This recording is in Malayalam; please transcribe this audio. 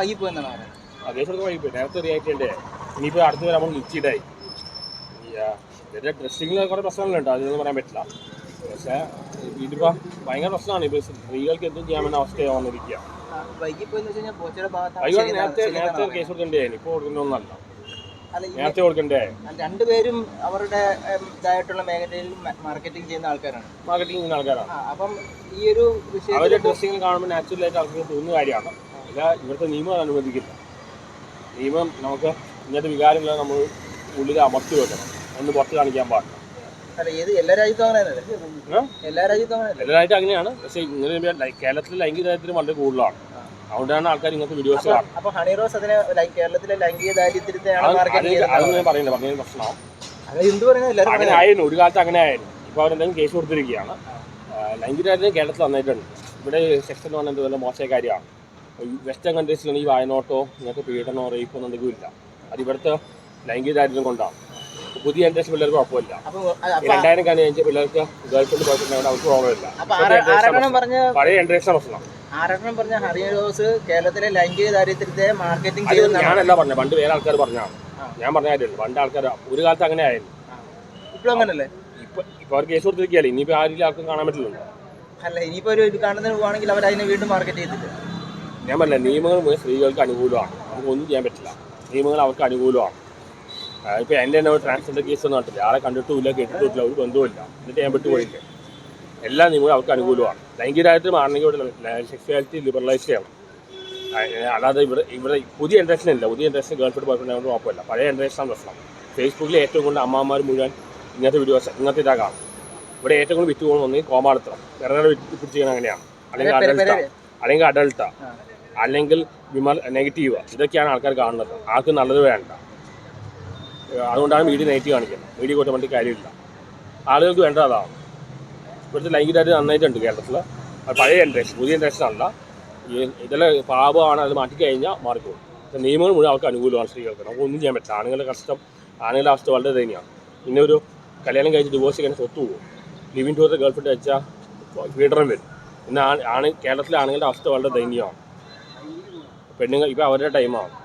വൈകിപ്പോയെന്നാണ് പറയുന്നത് അതേ വൈകി പോയി നേരത്തെ റിയാക്ട് ചെയ്യണ്ടേ ഇനിയിപ്പോൾ അടുത്ത് വരെ നമ്മൾ നിശ്ചയിട്ടായി ഇതിന്റെ ഡ്രസ്സിങ്ങിൽ കുറേ പ്രശ്നങ്ങളുണ്ട്. അതൊന്നും പറയാൻ പറ്റില്ല. പക്ഷേ ഇതിപ്പോൾ ഭയങ്കര പ്രശ്നമാണ്. ഇപ്പോൾ സ്ത്രീകൾക്ക് എന്തും ചെയ്യാൻ പറ്റുന്ന അവസ്ഥയാണ് വന്നിരിക്കുക അയ്യോ നേരത്തെ നേരത്തെ കേസ് കൊടുക്കണ്ടേ ഇപ്പോൾ ഈ നേരത്തെ കൊടുക്കണ്ടേ? രണ്ടുപേരും അവരുടെ ഇതായിട്ടുള്ള മേഖലയിൽ മാർക്കറ്റിംഗ് ചെയ്യുന്ന ആൾക്കാരാണ്. മാർക്കറ്റിംഗ് ചെയ്യുന്ന ആൾക്കാരാണ്. അപ്പം ഈ ഒരു വിഷയം അവരുടെ ഡ്രസ്സിങ്ങിൽ കാണുമ്പോൾ നാച്ചുറലായിട്ട് അവർക്ക് തോന്നുന്ന കാര്യമാണ്. അല്ല ഇവിടുത്തെ നിയമം അത് അനുവദിക്കില്ല. നിയമം നമുക്ക് ഇങ്ങനത്തെ വികാരങ്ങളെ നമ്മൾ ഉള്ളിൽ അമർത്തി വെക്കണം. ഒന്ന് പുറത്ത് കാണിക്കാൻ പാടില്ല. എല്ലാ രാജ്യത്തും അങ്ങനെയല്ലേ? എല്ലാ രാജ്യത്തും അങ്ങനെയാണ്. പക്ഷേ ഇങ്ങനെ കേരളത്തിലെ ലൈംഗിക ദാരിദ്ര്യം വളരെ കൂടുതലാണ്. അതുകൊണ്ടാണ് ആൾക്കാർ ഇങ്ങനത്തെ വീഡിയോസ് കാണുന്നത്. ഹണി റോസ് അതിനെ കേരളത്തിലെ ലൈംഗിക പറയുന്നത് പറഞ്ഞ പ്രശ്നമാണ് അങ്ങനെ ആയിരുന്നു. ഒരു കാലത്ത് അങ്ങനെ ആയിരുന്നു. ഇപ്പോൾ അവരെന്തെങ്കിലും കേസ് കൊടുത്തിരിക്കുകയാണ്. ലൈംഗിക ദാരിദ്ര്യം കേരളത്തിൽ വന്നിട്ടുണ്ട് ഇവിടെ സെക്ഷൻ എന്ന് പറഞ്ഞാൽ മോശമായ കാര്യമാണ്. വെസ്റ്റേൺ കൺട്രീസിലാണ് ഈ വായനോട്ടോ ഇങ്ങനത്തെ പീഡനമോ റേപ്പോ എന്നുണ്ടെങ്കിലും എന്തെങ്കിലും ഇല്ല അത് ഇവിടുത്തെ ദാരിദ്ര്യം കൊണ്ടാണ്. പുതിയ ജനറേഷൻ പിള്ളേർക്ക് കുഴപ്പമില്ല. രണ്ടായിരം കാണി കഴിഞ്ഞ പിള്ളേർക്ക് ഗേൾഫ്രണ്ട് ബോയ്ഫ്രണ്ട് അവർക്ക് ഫ്രണ്ട് അവർക്ക് പ്രോബ്ലമില്ല പഴയ ജനറേഷൻ പ്രശ്നം ആരെണ്ണം പറഞ്ഞ ഹണി റോസ് കേരളത്തിലെ ലൈംഗിക ദാരിദ്ര്യത്തെ മാർക്കറ്റിംഗ് ചെയ്യുന്നതാണ് ഞാനല്ല പറഞ്ഞത്. പണ്ട് വേറെ ആൾക്കാർ പറഞ്ഞാണ്. ഞാൻ പറഞ്ഞ കാര്യമില്ല പണ്ട് ആൾക്കാർ ഒരു കാലത്ത് അങ്ങനെ ആയിരുന്നു. ഇപ്പോഴും അങ്ങനല്ലേ? ഇപ്പൊ ഇപ്പൊ അവർ കേസ് കൊടുത്തിരിക്കുകയല്ലേ? ഇനിയിപ്പോ ആരും ആർക്കും കാണാൻ പറ്റില്ലല്ലോ. അല്ല ഇനിയിപ്പോ ഒരു കാണുന്നതിന് പോവാണെങ്കിൽ അവർ അതിനെ വീണ്ടും മാർക്കറ്റ് ചെയ്തിട്ട് ഞാൻ പറഞ്ഞ നിയമങ്ങൾ മുഴുവൻ സ്ത്രീകൾക്ക് അനുകൂലമാണ്. നമുക്ക് ഒന്നും ചെയ്യാൻ പറ്റില്ല. നിയമങ്ങൾ അവർക്ക് അനുകൂലമാണ്. ഇപ്പോൾ എന്റെ തന്നെ ഒരു ട്രാൻസ്ജെൻഡർ കേസ് ഒന്നും നടത്തില്ല ആളെ കണ്ടിട്ടുമില്ല കേട്ടിട്ടുമില്ല ഒരു ബന്ധവുമില്ല എന്നിട്ട് ഞാൻ വിട്ടുപോയില്ലേ എല്ലാ നിയമങ്ങളും അവർക്ക് അനുകൂലമാണ്. ലൈംഗികരായിട്ട് മാറണമെങ്കിൽ ഇവിടെ സെക്സ്വാലിറ്റി ലിബറലൈസ് ചെയ്യണം. അല്ലാതെ ഇവിടെ ഇവിടെ പുതിയ ജനറേഷൻ ഇല്ല. പുതിയ generation girl friend boy friend ആയതുകൊണ്ട് കുഴപ്പമില്ല. പഴയ ജനറേഷനാണ് പ്രശ്നം. ഫേസ്ബുക്കിൽ ഏറ്റവും കൂടുതൽ അമ്മമാർ മുഴുവൻ ഇങ്ങനത്തെ വീഡിയോസ് ഇങ്ങനത്തെ ഇതാകാം ഇവിടെ ഏറ്റവും കൂടുതൽ വിറ്റ് പോകുന്ന ഒന്നെങ്കിൽ കോമാളിത്തം. വേറെ പിടിച്ച് ചെയ്യണം അങ്ങനെയാണ്. അല്ലെങ്കിൽ അല്ലെങ്കിൽ അഡൾട്ടാ. അല്ലെങ്കിൽ വിമർ നെഗറ്റീവാ ഇതൊക്കെയാണ് ആൾക്കാർ കാണുന്നത്. ആൾക്ക് നല്ലത് വേണ്ട. അതുകൊണ്ടാണ് മീഡിയ നെഗറ്റീവ് കാണിക്കുന്നത്. മീഡിയ വേണ്ടി കാര്യമില്ല. ആളുകൾക്ക് വേണ്ട അതാണ്. ഇവിടുത്തെ ലൈംഗികമായിട്ട് നന്നായിട്ടുണ്ട് കേരളത്തിൽ. പഴയ ജനറേഷൻ പുതിയ ജനറേഷൻ അല്ല. ഇതെല്ലാം ഇതിലെ പാപമാണ് അത് മാറ്റിക്കഴിഞ്ഞാൽ മാറിക്കോളും പക്ഷേ നിയമങ്ങൾ മുഴുവൻ അവർക്ക് അനുകൂലമാണ് സ്ത്രീകൾക്ക്. നമുക്ക് ഒന്നും ചെയ്യാൻ പറ്റില്ല. ആണുങ്ങളുടെ കഷ്ടം ആണുങ്ങളുടെ അവസ്ഥ വളരെ ദയനീയമാണ് പിന്നെ ഒരു കല്യാണം കഴിച്ച് ഡിവോഴ്സ് ചെയ്യാൻ സ്വത്ത് പോകും ലിവിങ് ടൂറിന്റെ ഗേൾഫ്രണ്ട് വെച്ചാൽ വീടറും വരും. ഇന്ന് ആണ് കേരളത്തിലെ ആണുങ്ങളുടെ അവസ്ഥ വളരെ ദയനീയമാണ്. പെണ്ണുങ്ങൾ ഇപ്പോൾ അവരുടെ ടൈമാണ്